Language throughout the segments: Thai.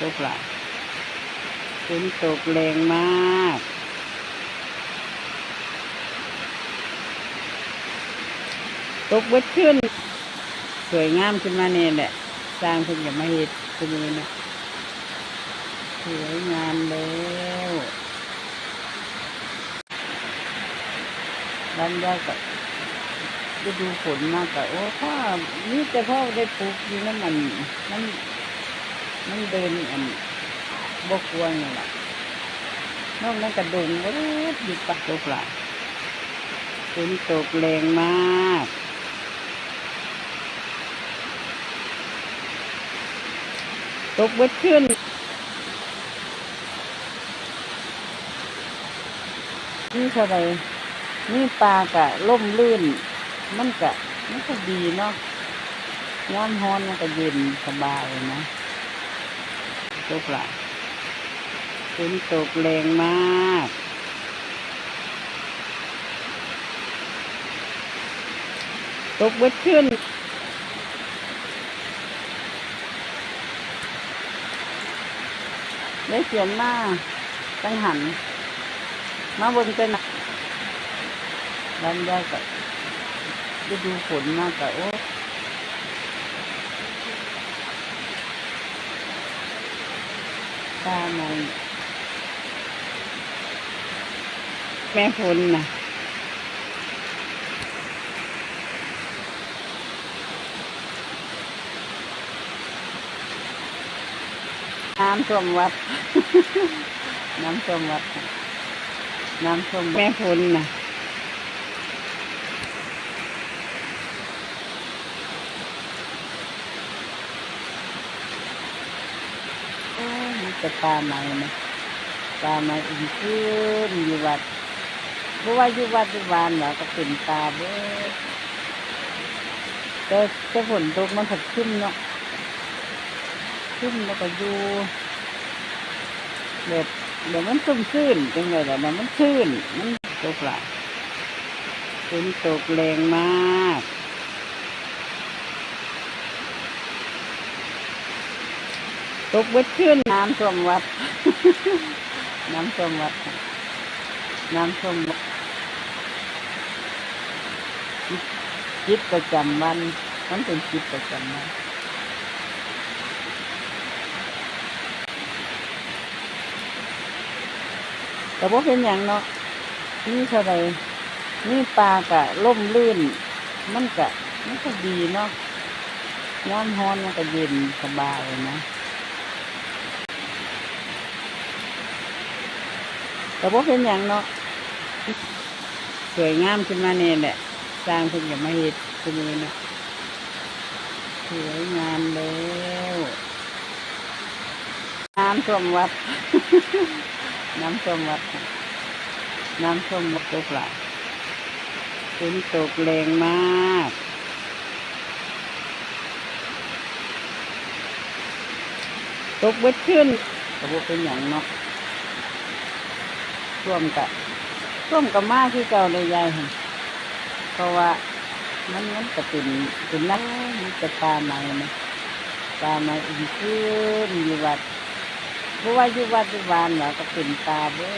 ตกหลายฝนตกแรงมากตกเบิดขึ้น สวยงามขึ้นมาเนี่ยแหละ สร้างเพิ่งจะมาเฮ็ดขึ้นนี้นะสวยงามแล้วบรรยากาศฤดูฝนมากกะโอ้พ่อนี่แต่พ่อได้ปลูกอยู่นั่นมันมัน มันเดินอันบกวงนี่แหละนอกนั้นกระดงก็อยู่ปักตกหลายฝนตกแรงมากตกเบิดขึ้นนี่เท่าไรนี่ปลากะล่มลื่น มันกะมันก็ดีเนาะย้อนฮ้อนมันก็เย็นสบายนะ ตกหลายฝนตกแรงมากตกเบิดขึ้นได้เขียนมาตั้งหัน มาบนเป็นบรรยากาศฤดูฝนมากกะโอ้ ตาในแม่ฝนนะน้ำท่วมวัด น้ำท่วมวัด น้ำท่วมแม่ฝนนะโอ้ยมัน จะปลาไหมนะปลาไหมอุ่นขึ้นอยู่วัดเพราะว่าอยู่วัดอยู่วานเรอก็เป็นปลาเบ้แต่แต่ฝนตกมันผัดขึ้นเนาะขึ้นแล้วก็อยู่แบบเดี๋ยวมันซุ่มซื่นจังไงล่ะนมันซื่นมันตกหลายฝนตกแรงมาก ตกเบิดขึ้นน้ำท่วมวัด น้ำท่วมวัด น้ำท่วมวัดจิตประจำวันมันเป็นจิตประจำวันแต่ว่าเป็นอย่างเนาะนี่เท่าไรนี่ปลากะล่มลื่น มันกะมันก็ดีเนาะย้อนฮ้อนมันก็เย็นสบายนะ แต่ว่าเป็นอย่างเนาะสวยงามขึ้นมาเนี่ยแหละ สร้างเพิ่งจะมาเฮ็ดขึ้นนี้นะสวยงามแล้วน้ำท่วมวัด น้ำท่วมวัด น้ำท่วมวัดตกหลายฝนตกแรงมากตกเบิดขึ้นแต่ว่าเป็นอย่างเนาะ ร่วมกับร่วมกับมาที่เก่าเลยยายเพราะว่ามันมันก็เป็นเป็นนักมันจะปลาใหม่นะปลาใหม่อุ่นขึ้นอยู่วัดเพราะว่าอยู่วัดอยู่วานเรอก็เป็นปลาเบ้อ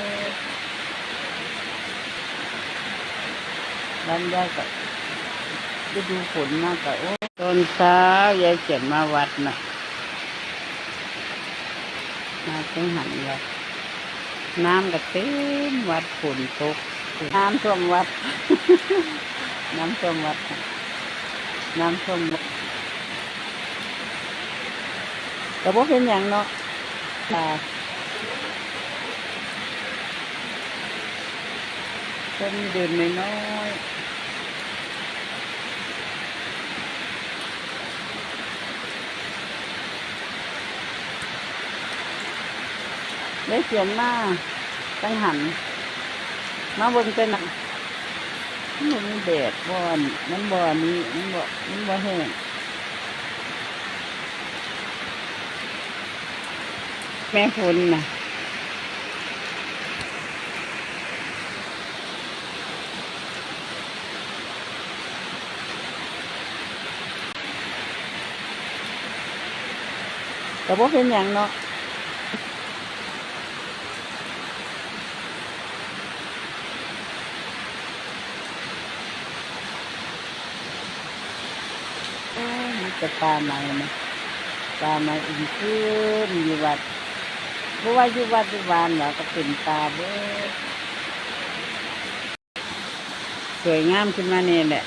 บรรยากาศฤดูฝนมากกะโอ้ตอนเช้ายายเขียนมาวัดนะมาจังหันวัด น้ำก็เต็มวัดฝนตก น้ำท่วมวัด น้ำท่วมวัดค่ะน้ำท่วมวัดแต่ว่าเป็นอย่างเนาะค่ะคนเดินน้อยๆ ได้เขียนมาตั้งหัน มาบนเป็นหนักมันมีแดดบอนมันบอนนี้มันบ่มันบ่แห้งแม่ฝนนะแต่ว่าเป็นอย่างเนาะ จะปลาไหมนะปลาไหมอุ่นขึ้นอยู่วัดเพราะว่าอยู่วัดอยู่วานเหรอก็เป็นปลาเบ้อสวยงามขึ้นมาเนี่ยแหละ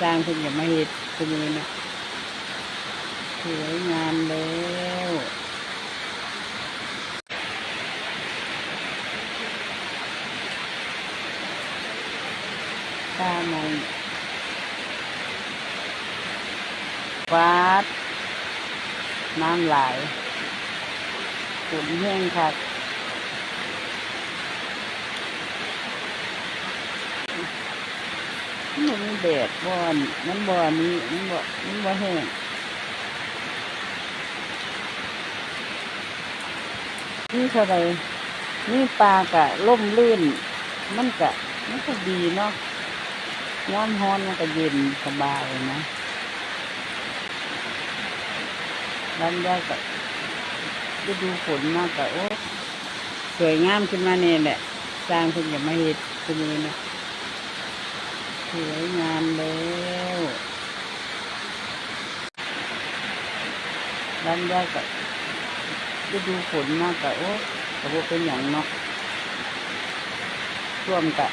สร้างเพิ่งจะมาเฮ็ดขึ้นนี้นะสวยงามแล้วปลาไหม ฟ้าน้ำไหลฝนแห้งค่ะมันมีแดดบ่อนมันบ่อนี้มันบ่มันบ่แห้งนี่เท่าไรนี่ปลากะล่มลื่น มันกะมันก็ดีเนาะย้อนฮ้อนมันก็เย็นสบายนะ บรรยากาศฤดูฝนมากกะโอ้สวยงามขึ้นมาเนี่ยแหละสร้างเพิ่งจะมาเฮ็ดขึ้นนี้นะสวยงามแล้วบรรยากาศฤดูฝนมากกะโอ้กะบ่เป็นอย่างเนาะท่วมกะ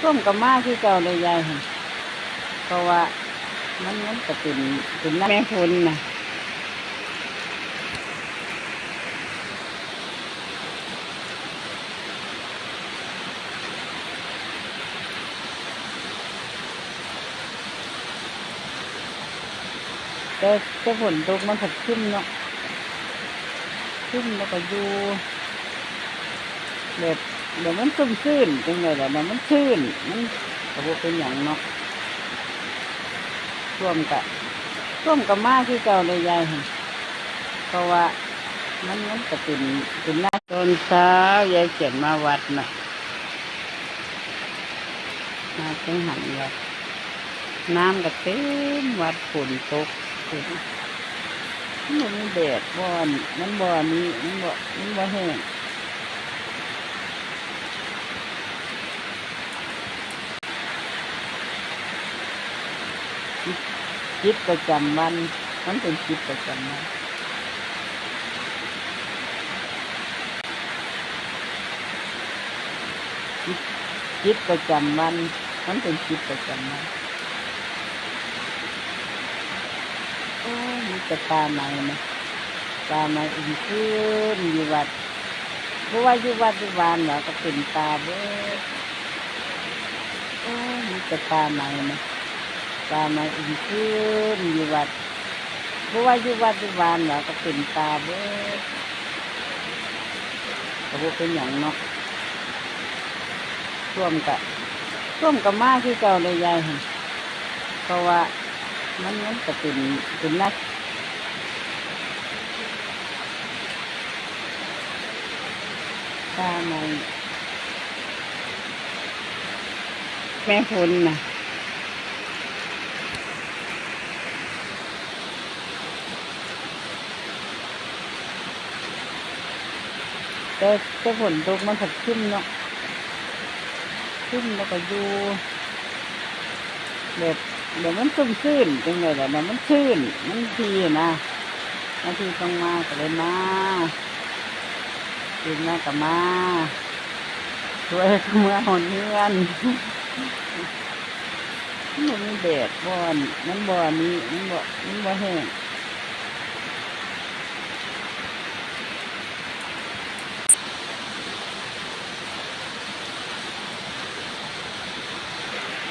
ท่วมกะมากที่เก่าเลยยายเพราะว่ามันมันก็เป็นเป็นแม่ฝนนะ แต่แต่ฝนตกมันถัดขึ้นเนาะขึ้นแล้วก็อยู่แบบเดี๋ยวมันซึมซื่นจังเลยแหละเดี๋ยวมันซื่นมันก็บ่เป็นอย่างเนาะร่วมกะร่วมกับมาที่เก่าเลยยายเพราะว่ามันมันก็เป็นเป็นหน้าตอนเช้ายายเขียนมาวัดนะมาจังหันวัดน้ำก็เต็มวัดฝนตก มันมีแดดบอนมันบอนนี้มันบ่มันบ่แห้งจิตประจำวัน มันเป็นจิตประจำวันจิตประจำวัน มันเป็นจิตประจำวัน โอ้ย มีแต่ปลาไหมนะปลาไหมอุ่นขึ้นอยู่วัดเพราะว่าอยู่วัดอยู่วานเหรอก็เป็นปลาเบ้อโอ้ยมีแต่ปลาไหมนะปลาไหมอุ่นขึ้นอยู่วัดเพราะว่าอยู่วัดอยู่วานเหรอก็เป็นปลาเบ้อก็บ่เป็นอย่างเนาะท่วมกะท่วมกะมากที่เก่าเลยยายหั่เพราะว่า มันมันก็เป็นเป็นนักตาในแม่ฝนนะแต่แต่ฝนตกมันถัดขึ้นเนาะขึ้นแล้วก็อยู่แบบ เดี๋ยวมันซึมซื่นจังเลยแหละเดี๋ยวมันซื่นมันทีนะบางทีต้องมาก็เลยมาตื่นมาก็มาช่วยเมื่อหอนเงื่อนมันมีแดดบ่อนมันบ่อนี้มันบ่มันบ่แห้ง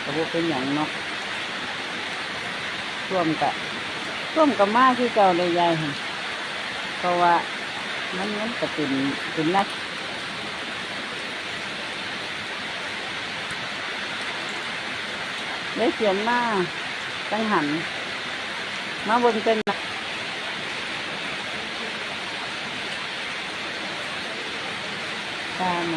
ก็บ่เป็นอย่างเนาะ ร่วมกับร่วมกับมาที่เก่าเลยยายหั่นเพราะว่ามันมันกระตุนตุนนักได้เขียนมาตั้งหัน มาบนเป็นนักตาใน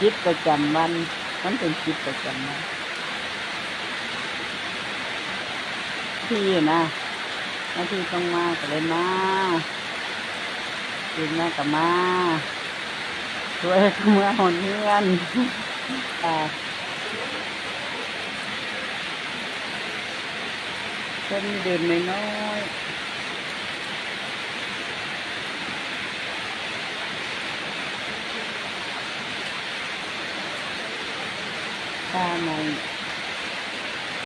จิตประจำวันมันเป็นจิตประจำวันที่นะหน้าที่ต้องมาก็เลยมาตื่นมาก็มาช่วยเมื่อหอนเงื่อนตาคนเดินน้อยๆ ตาใหม่